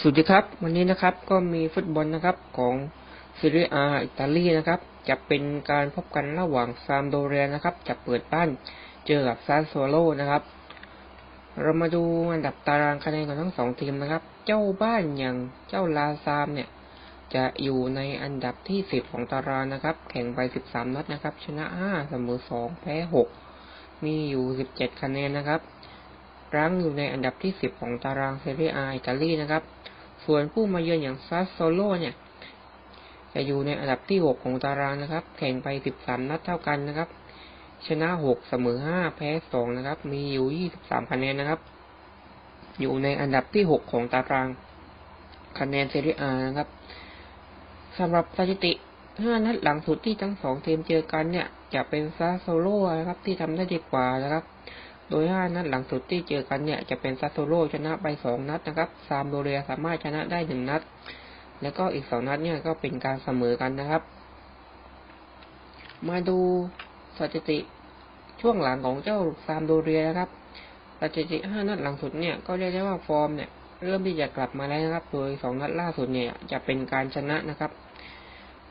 สวัสดีครับ วันนี้นะครับก็มีฟุตบอลนะครับของซีรีอาอิตาลีนะครับ จะเป็นการพบกันระหว่างซามโดเรียนะครับ จะเปิดบ้านเจอกับซานโซโลนะครับ เรามาดูอันดับตารางคะแนนของทั้งสองทีมนะครับ เจ้าบ้านอย่างเจ้าลาซามเนี่ย จะอยู่ในอันดับที่สิบของตารางนะครับ แข่งไปสิบสามนัดนะครับ ชนะห้าเสมอสองแพ้หกมีอยู่สิบเจ็ดคะแนนนะครับรั้งอยู่ในอันดับที่สิบของตารางเซเรียอาอิตาลีนะครับ ส่วนผู้มาเยือนอย่างซัสโซโลเนี่ย จะอยู่ในอันดับที่หกของตารางนะครับ แข่งไปสิบสามนัดเท่ากันนะครับ ชนะหกเสมอห้าแพ้สองนะครับ มีอยู่ยี่สิบสามคะแนนนะครับ อยู่ในอันดับที่หกของตาราง คะแนนเซเรียอานะครับสำหรับสถิติห้านัดหลังสุดที่ทั้งสองทีมเจอกันเนี่ย จะเป็นซาโซโลนะครับที่ทำได้ดีกว่านะครับ โดยห้านัดหลังสุดที่เจอกันเนี่ยจะเป็นซาโซโลชนะไปสองนัดนะครับ ซามโดเรียสามารถชนะได้หนึ่งนัด แล้วก็อีกสองนัดเนี่ยก็เป็นการเสมอกันนะครับ มาดูสถิติช่วงหลังของเจ้าซามโดเรียนะครับ สถิติห้านัดหลังสุดเนี่ยก็เรียกได้ว่าฟอร์มเนี่ยเริ่มที่จะกลับมาแล้วนะครับ โดยสองนัดล่าสุดเนี่ยจะเป็นการชนะนะครับ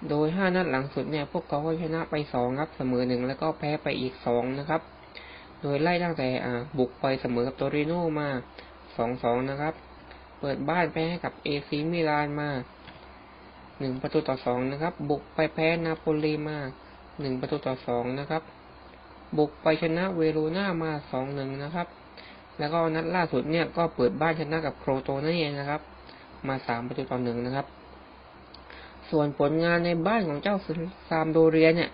โดยห้านัดหลังสุดเนี่ยพวกเขาก็ชนะไปสองครับ เสมอหนึ่งแล้วก็แพ้ไปอีกสองนะครับ โดยไล่ตั้งแต่บุกไปเสมอกับโตริโนมาสองสองนะครับ เปิดบ้านแพ้ให้กับเอซีมิลานมาหนึ่งประตูต่อสองนะครับ บุกไปแพ้นาโปลีมาหนึ่งประตูต่อสองนะครับ บุกไปชนะเวโรนามาสองหนึ่งนะครับ แล้วก็นัดล่าสุดเนี่ยก็เปิดบ้านชนะกับโครโตนั่นเองนะครับ มาสามประตูต่อหนึ่งนะครับ ส่วนผลงานในบ้านของเจ้าซามโดเรียเนี่ย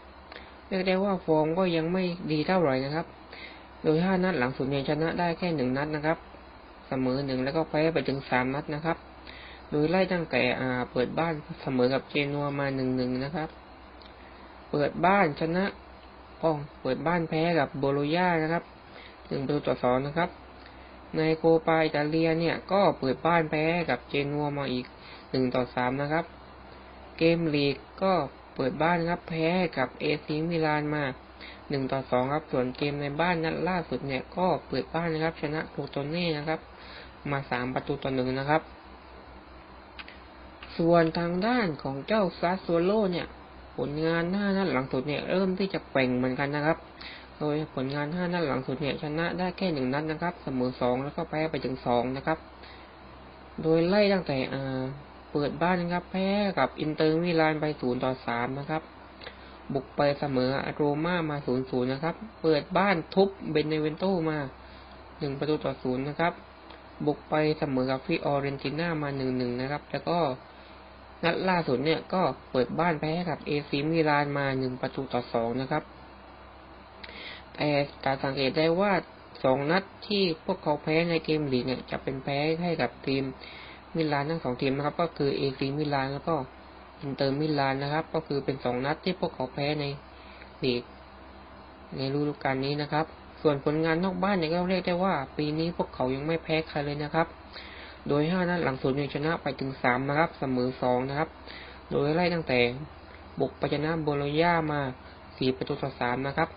เรียกได้ว่าฟอร์มก็ยังไม่ดีเท่าไหร่นะครับ โดยห้านัดหลังสุดเนี่ยชนะได้แค่หนึ่งนัดนะครับ เสมอหนึ่งแล้วก็แพ้ไปถึงสามนัดนะครับ โดยไล่ตั้งแต่อ่าเปิดบ้านเสมอกับเจนัวมาหนึ่งหนึ่งนะครับ เปิดบ้านชนะอ๋อเปิดบ้านแพ้กับโบโลญานะครับหนึ่งประตูต่อสองนะครับ ในโคปาอิตาเลียเนี่ยก็เปิดบ้านแพ้กับเจนัวมาอีกหนึ่งต่อสามนะครับ เกมลีกก็ เปิดบ้านครับแพ้กับเอซีมิลานมาหนึ่งต่อสองครับส่วนเกมในบ้านนัดล่าสุดเนี่ยก็เปิดบ้านนะครับชนะโคโตเน่นะครับ มาสามประตูต่อหนึ่งนะครับ ส่วนทางด้านของเจ้าซาโซโลเนี่ย ผลงานหน้านัดหลังสุดเนี่ยเริ่มที่จะแกว่งเหมือนกันนะครับ โดยผลงานห้านัดหลังสุดเนี่ยชนะได้แค่หนึ่งนัดนะครับ เสมอสองแล้วก็แพ้ไปถึงสองนะครับ โดยไล่ตั้งแต่อ่า เปิดบ้านนะครับแพ้กับอินเตอร์มิลานไปศูนย์ต่อสามนะครับ บุกไปเสมอโรม่ามาศูนย์ศูนย์นะครับ เปิดบ้านทุบเบเนเวนโตมาหนึ่งประตูต่อศูนย์นะครับ บุกไปเสมอกับฟิออเรนติน่ามาหนึ่งหนึ่งนะครับ แล้วก็นัดล่าสุดเนี่ยก็เปิดบ้านแพ้กับเอซีมิลานมาหนึ่งประตูต่อสองนะครับแต่การสังเกตได้ว่าสองนัดที่พวกเขาแพ้ในเกมลีกเนี่ยจะเป็นแพ้ให้กับทีม มิลานทั้งสองทีมนะครับ ก็คือเอซีมิลานแล้วก็อินเตอร์มิลานนะครับ ก็คือเป็นสองนัดที่พวกเขาแพ้ในลีกในฤดูกาลนี้นะครับ ส่วนผลงานนอกบ้านเนี่ยก็เรียกได้ว่า ปีนี้พวกเขายังไม่แพ้ใครเลยนะครับ โดยห้านัดหลังสุดเนี่ยชนะไปถึงสามนะครับ เสมอสองนะครับ โดยไล่ตั้งแต่บุกไปชนะโบโลญามาสี่ประตูต่อสามนะครับ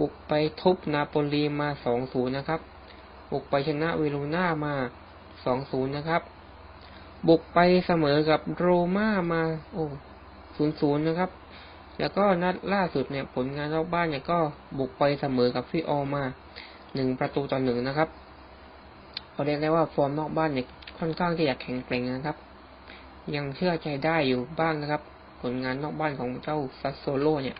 บุกไปทุบนาโปลีมาสองศูนย์นะครับ บุกไปชนะเวโรนามาสองศูนย์นะครับ บุกไปเสมอกับโรม่ามาโอ้ศูนย์ศูนย์นะครับ แล้วก็นัดล่าสุดเนี่ยผลงานรอบบ้านเนี่ยก็บุกไปเสมอกับฟิออมาหนึ่งประตูต่อหนึ่งนะครับเขาเรียกได้ว่าฟอร์มนอกบ้านเนี่ยค่อนข้างที่จะแข็งแกร่งนะครับ ยังเชื่อใจได้อยู่บ้างนะครับ ผลงานนอกบ้านของเจ้าซัสโซโลเนี่ย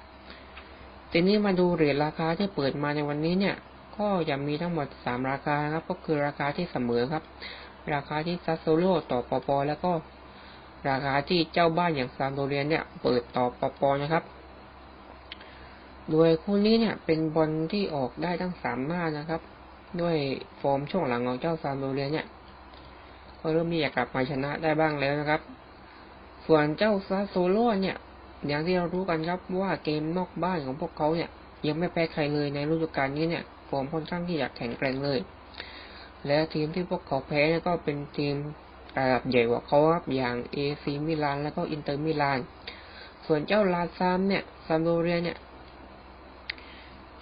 ทีนี้มาดูเหรียญราคาที่เปิดมาในวันนี้เนี่ย ก็จะมีทั้งหมดสามราคาครับ ก็คือราคาที่เสมอครับ ราคาที่ซัสโซโลต่อปอปอแล้วก็ราคาที่เจ้าบ้านอย่างซามโดเรียนเนี่ย เปิดต่อปอปอนะครับ โดยคู่นี้เนี่ย เป็นบอลที่ออกได้ทั้งสามหน้านะครับ ด้วยฟอร์มช่วงหลังของเจ้าซามโดเรียนเนี่ย ก็เริ่มมีอยากกลับมาชนะได้บ้างแล้วนะครับ ส่วนเจ้าซาโซโลเนี่ย อย่างที่เรารู้กันครับว่าเกมนอกบ้านของพวกเขาเนี่ย ยังไม่แพ้ใครเลยในฤดูกาลนี้เนี่ยฟอร์มค่อนข้างที่จะแข็งแกร่งเลย และทีมที่พวกเขาแพ้ก็เป็นทีมระดับใหญ่กว่าเขาครับอย่างเอซีมิลานแล้วก็อินเตอร์มิลาน ส่วนเจ้าลาซามเนี่ยซามโดเรียเนี่ย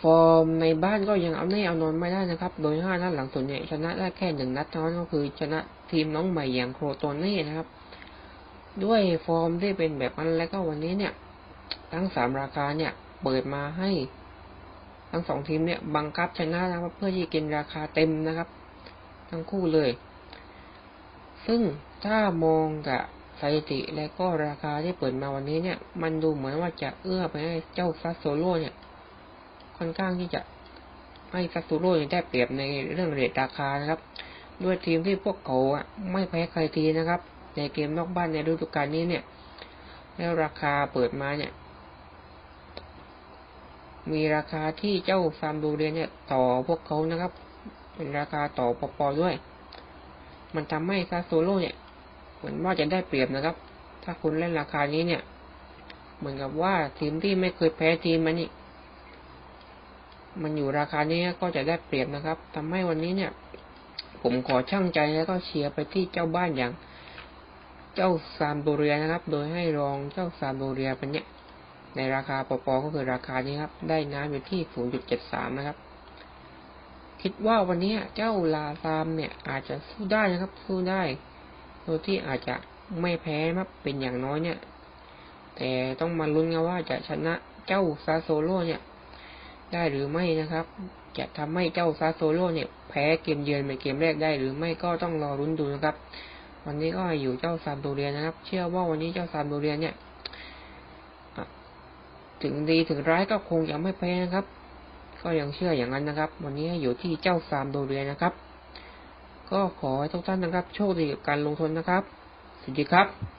ฟอร์มในบ้านก็ยังเอาแน่เอานอนไม่ได้นะครับ โดยห้านัดหลังสุดเนี่ยชนะได้แค่หนึ่งนัดเท่านั้นก็คือชนะทีมน้องใหม่อย่างโครโตเน่นะครับ ด้วยฟอร์มที่เป็นแบบนั้นแล้วก็วันนี้เนี่ย ทั้งสามราคาเนี่ย เปิดมาให้ ทั้งสองทีมเนี่ยบังคับชนะนะครับเพื่อที่จะกินราคาเต็มนะครับ ทั้งคู่เลย ซึ่งถ้ามองกับสถิติและก็ราคาที่เปิดมาวันนี้เนี่ย มันดูเหมือนว่าจะเอื้อไปให้เจ้าซัสโซโลเนี่ย ค่อนข้างที่จะให้ซัสโซโลได้เปรียบในเรื่องเรทราคานะครับ ด้วยทีมที่พวกเขาอะไม่แพ้ใครทีนะครับ ในเกมนอกบ้านในฤดูกาลนี้เนี่ย แล้วราคาเปิดมาเนี่ย มีราคาที่เจ้าซามดูเรียนเนี่ย ต่อพวกเขานะครับ เป็นราคาต่อปปด้วย มันทำให้ซาโซโลเนี่ย เหมือนว่าจะได้เปรียบนะครับ ถ้าคุณเล่นราคานี้เนี่ย เหมือนกับว่าทีมที่ไม่เคยแพ้ทีมมันนี่มันอยู่ราคานี้ก็จะได้เปรียบนะครับทำให้วันนี้เนี่ย ผมขอช่างใจแล้วก็เชียร์ไปที่เจ้าบ้านอย่าง เจ้าซามโดเรียนะครับ โดยให้รองเจ้าซามโดเรียเป็นเนี่ยในราคาปปก็คือราคานี้ครับ ได้น้ำอยู่ที่ 0.73 นะครับ คิดว่าวันนี้เจ้าลาซามเนี่ยอาจจะสู้ได้นะครับ สู้ได้ โดยที่อาจจะไม่แพ้มาเป็นอย่างน้อยเนี่ย แต่ต้องมาลุ้นกันว่าจะชนะเจ้าซาโซโลเนี่ย ได้หรือไม่นะครับ จะทำให้เจ้าซาโซโลเนี่ย แพ้เกมเยือนในเกมแรกได้หรือไม่ก็ต้องรอรุ้นดูนะครับ วันนี้ก็อยู่เจ้าซามโดเรียนะครับ เชื่อว่าวันนี้เจ้าซามโดเรียเนี่ยถึงดีถึงร้ายก็คงยังไม่แพ้นะครับ ก็ยังเชื่ออย่างนั้นนะครับ วันนี้อยู่ที่เจ้าซามโดเรียนะครับ ก็ขอให้ทุกท่านนะครับ โชคดีกับการลงทุนนะครับ สวัสดีครับ